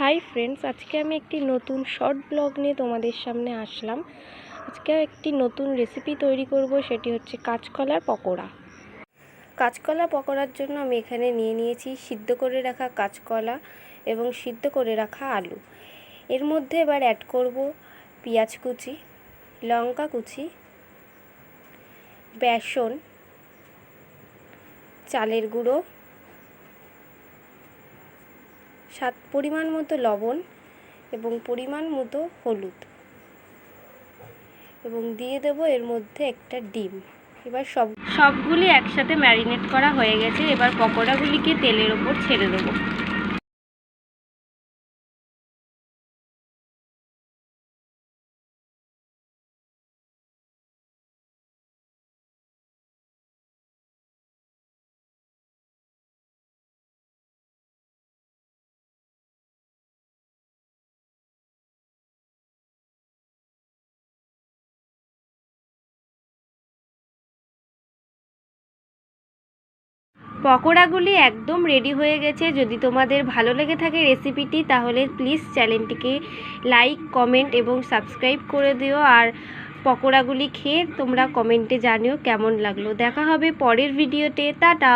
Hi friends আজকে আমি একটি নতুন শর্ট ব্লগ নিয়ে তোমাদের সামনে আসলাম। আজকে একটি নতুন রেসিপি তৈরি করব, সেটি হচ্ছে কাঁচকলার পকোড়া। কাঁচকলা পকোড়ার জন্য আমি এখানে নিয়ে নিয়েছি সিদ্ধ করে রাখা কাঁচকলা এবং সিদ্ধ করে রাখা আলু। এর মধ্যে এবার অ্যাড করব পেঁয়াজ কুচি, লঙ্কা কুচি, বেসন, চালের গুঁড়ো স্বাদ, পরিমাণ মতো লবণ এবং পরিমাণ মতো হলুদ। এবং দিয়ে দেব এর মধ্যে একটা ডিম। এবার সব, সবগুলি একসাথে ম্যারিনেট করা হয়ে গেছে। এবার পকোড়াগুলিকে তেলের ওপর ছেড়ে দেবো। পকোড়াগুলি একদম রেডি হয়ে গেছে। যদি তোমাদের ভালো লেগে থাকে রেসিপিটি তাহলে প্লিজ চ্যানেলটিকে লাইক কমেন্ট এবং সাবস্ক্রাইব করে দিও। আর পকোড়াগুলি খেয়ে তোমরা কমেন্টে জানিও কেমন লাগল। দেখা হবে পরের ভিডিওতে টাটা!